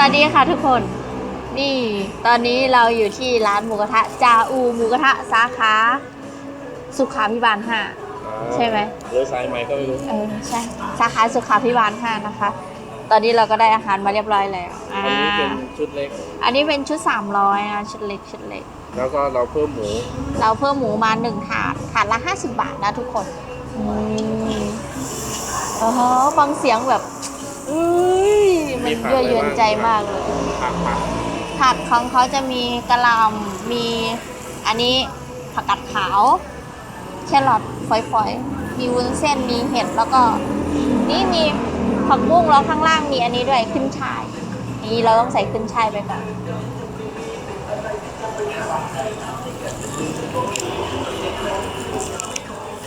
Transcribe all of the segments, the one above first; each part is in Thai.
วัสดีค่ะทุกคน นี่ตอนนี้เราอยู่ที่ร้านหมูกระทะจาอูหมูกระทะสาขาสุขาพิบาลห้าใช่ไหมหรือสายไหมก็ไม่รู้เออใช่สาขาสุขาพิบาลห้านะคะ ตอนนี้เราก็ได้อาหารมาเรียบร้อยแล้วอ่าอันนี้เป็นชุดเล็ก อันนี้เป็นชุด300นะชุดเล็กชุดเล็ก แล้วก็เราเพิ่มหมู เราเพิ่มหมูมาหนึ่งถาดถาดละ50บาทนะทุกคนอืมโอ้โหฟังเสียงแบบอุ้ย มันยั่วยวนใจมากเลยผักผักผักของเขาจะมีกะหล่ำมีอันนี้ผักกัดขาวแครอทฝอยๆ มีวุ้นเส้นมีเห็ดแล้วก็ นี่มีผักบุ้งแล้วข้างล่างมีอันนี้ด้วยขึ้นช่ายนี่เราต้องใส่ขึ้นช่ายไปก่อน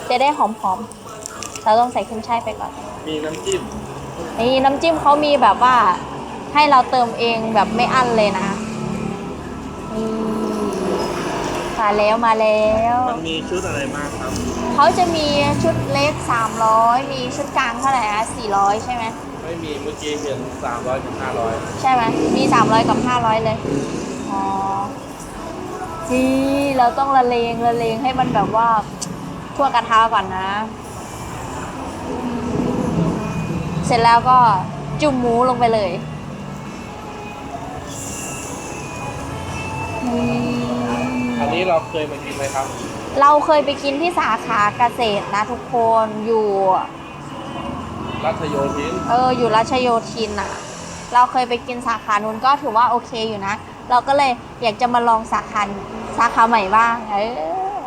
จะได้หอมๆเราต้องใส่ขึ้นช่ายไปก่อน มีน้ำจิ้ม นี่น้ำจิ้มเขามีแบบว่าให้เราเติมเองแบบไม่อั้นเลยนะนี่มาแล้วมาแล้ว มันมีชุดอะไรมากครับ เขาจะมีชุดเล็ก 300 มีชุดกลางเท่าไหร่นะ400 ใช่ไหม ไม่มีเมื่อกี้เห็นสามร้อยถึงห้าร้อยใช่ไหม มี 300 กับ 500 เลย อ๋อจีเราต้องละเลงละเลงให้มันแบบว่าทั่วกระทะก่อนนะ เสร็จแล้วก็จุ่มหมูลงไปเลยนี่อันนี้เราเคยมากินไหมครับ เราเคยไปกินที่สาขาเกษตรนะทุกคนอยู่รัชโยธิน เออ อยู่รัชโยธินอะเราเคยไปกินสาขานู้นก็ถือว่าโอเคอยู่นะ เราก็เลยอยากจะมาลองสาขาสาขาใหม่บ้าง เออ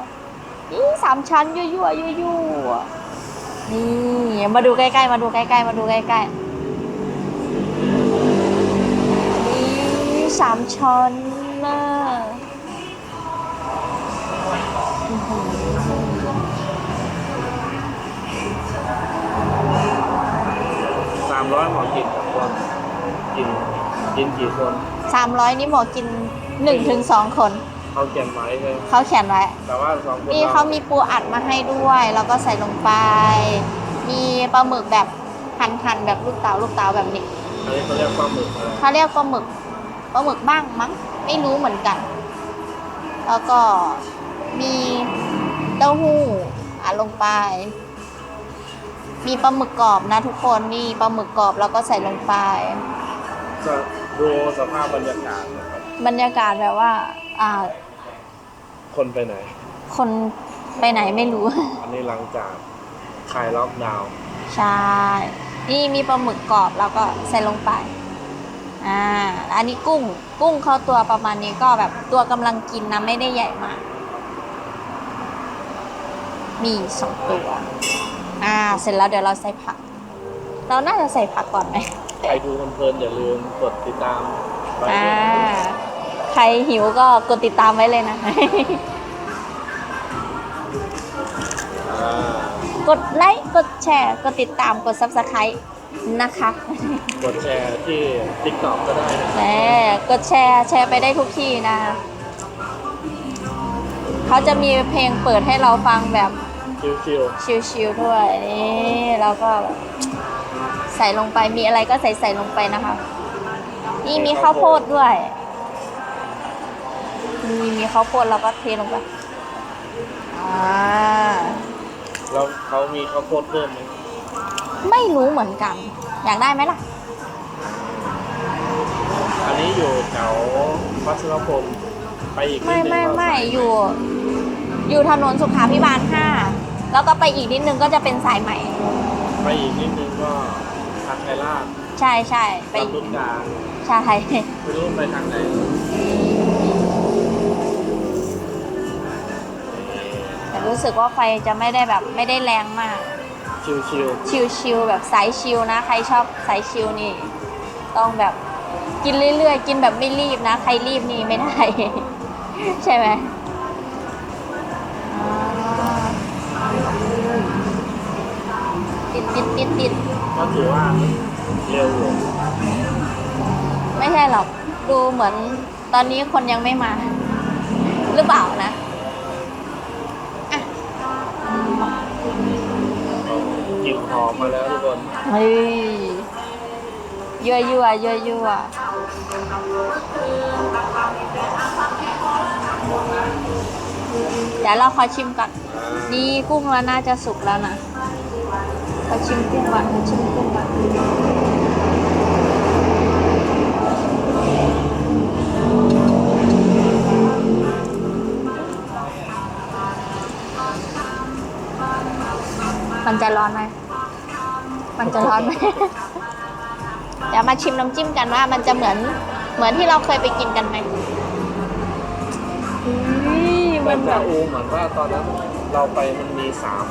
นี่สามชั้นยั่วยั่วยั่วยั่ว นี่มาดูใกล้ๆ มาดูใกล้ๆ มาดูใกล้ๆ นี่สามชั้นนะอื้อหือสามร้อยหมอกินกับคนกินกินกี่คนสามร้อยนี่หมอกินหนึ่งถึงสองคน เขาเขียนไว้เลยเขาเขียนไว้ แต่ว่าสองคนนี่เขามีปูอัดมาให้ด้วย แล้วก็ใส่ลงไป มีปลาหมึกแบบหั่นๆแบบลูกเต๋าลูกเต๋าแบบนี้ อันนี้เขาเรียกปลาหมึกอะไรเขาเรียกปลาหมึกปลาหมึกบ้างมั้ง ไม่รู้เหมือนกัน แล้วก็มีเต้าหู้อัดลงไป มีปลาหมึกกรอบนะทุกคนนี่ปลาหมึกกรอบแล้วก็ใส่ลงไป จะดูสภาพบรรยากาศนะครับบรรยากาศแบบว่า อ่า คนไปไหน คนไปไหนไม่รู้ อันนี้หลังจากคลายล็อกดาวน์ใช่ นี่มีปลาหมึกกรอบแล้วก็ใส่ลงไป อ่า อันนี้กุ้ง กุ้งเขาตัวประมาณนี้ก็แบบตัวกำลังกินนะไม่ได้ใหญ่มาก มีสองตัว อ่า เสร็จแล้วเดี๋ยวเราใส่ผัก เราน่าจะใส่ผักก่อนไหม ใครดูเพลินๆอย่าลืมกดติดตามไปอ่าด้วย ใครหิวก็กดติดตามไว้เลยนะอ่ากดไลค์ กดแชร์ กดติดตาม กด subscribe นะคะ กดแชร์ที่ TikTok ก็ได้นะแหมกดแชร์แชร์ไปได้ทุกที่นะ เขาจะมีเพลงเปิดให้เราฟังแบบชิวชิลๆด้วยนี่เราก็แบบใส่ลงไปมีอะไรก็ใส่ใส่ลงไปนะคะ นี่มีข้าวโพดด้วย มีมีข้าวโพดเราก็เทลงไปอ่าๆแล้วเขามีข้าวโพดเพิ่มไหมไม่รู้เหมือนกัน อยากได้ไหมล่ะ อันนี้อยู่แถววัชรพลไปอีกนิดไม่นึงไม่ก็ไม่อยู่ อยู่ถนนสุขาพิบาลห้าแล้วก็ไปอีกนิดนึงก็จะเป็นสายใหม่ ไปอีกนิดนึงก็ทางไทยราชใช่ใช่ไปไปอีกรุ่นกลางใช่ ไม่รู้ไปทางไหน รู้สึกว่าไฟจะไม่ได้แบบไม่ได้แรงมาก ชิวชิลๆแบบสายชิลนะ ใครชอบสายชิลนี่ ต้องแบบกินเรื่อยๆ กินแบบไม่รีบนะ ใครรีบนี่ไม่ได้ ใช่ไหมอ่าติดติดติดติดๆก็ถือว่าเร็วอยู่ไม่ใช่หรอก ดูเหมือนตอนนี้คนยังไม่มา หรือเปล่านะ กลิ่นหอมมาแล้วทุกคนเฮ้ยยั่วยั่วยั่วยั่วเดี๋ยวเราขอชิมก่อนนี่กุ้งแล้วน่าจะสุกแล้วนะขอชิมกุ้งก่อนขอชิมกุ้งก่อนมันจะร้อนไหม จะร้อนไหมเดี๋ยวมาชิมน้ำจิ้มกันว่า มันจะเหมือนเหมือนที่เราเคยไปกินกันไหมอุ้ยมัมันนแบจะบอูเหมือนว่าตอนนั้นเราไปมันมีสาม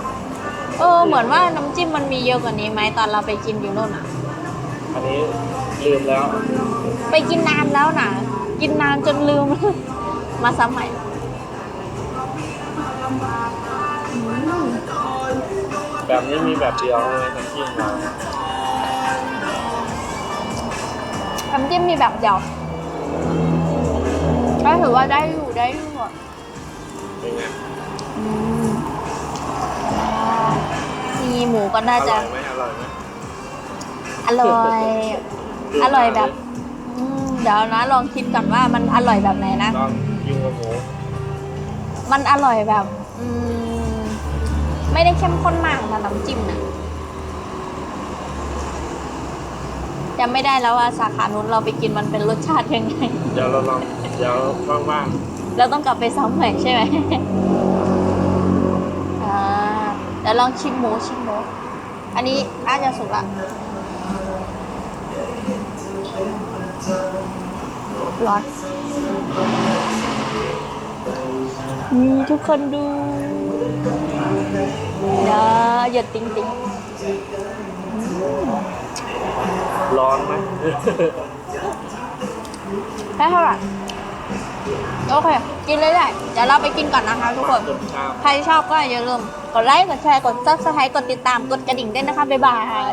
เออเหมือนว่าน้ำจิ้มมันมีเยอะกว่านี้ไหมตอนเราไปกินอยู่โน่นอะ อันนี้ลืมแล้ว ไปกินนานแล้วนะกินนานจนลืม มาซ้ำใหม่อืม แบบนี้มีแบบเดียวเลยน้ำจิ้มเราน้ำจิ้มมีแบบเดียวก็ถือว่าได้อยู่ได้อยู่อะเป็นไงอืมมีหมูก็น่าจะ อร่อยไหมอร่อยไหมอร่อย อร่อยแบบ อืมเดี๋ยวนะลองคิดก่อนว่ามันอร่อยแบบไหนนะ ลองกินกับหมูมันอร่อยแบบ อืม ไม่ได้เข้มข้นมากนะน้ำจิ้มนะจำไม่ได้แล้วว่าสาขานู้นเราไปกินมันเป็นรสชาติยังไง เดี๋ยวเราลองเดี๋ยวว่างเราต้องกลับไปซ้ำใหม่ใช่ไหมอ่าเดี๋ยวลองชิมหมูชิมหมูอันนี้น่าจะสุกละร้อนมีทุกคนดู อย่าอย่าติ้งติ้งๆร้อนไหม ได้เท่าไหร่โอเค กินเลยได้เดี๋ยวเราไปกินก่อนนะคะทุกคนจนชามใครชอบก็อย่าลืมกดไลค์ กดแชร์ กดซับสไครต์กดติดตาม กดกระดิ่งด้วยนะคะ บ๊ายบาย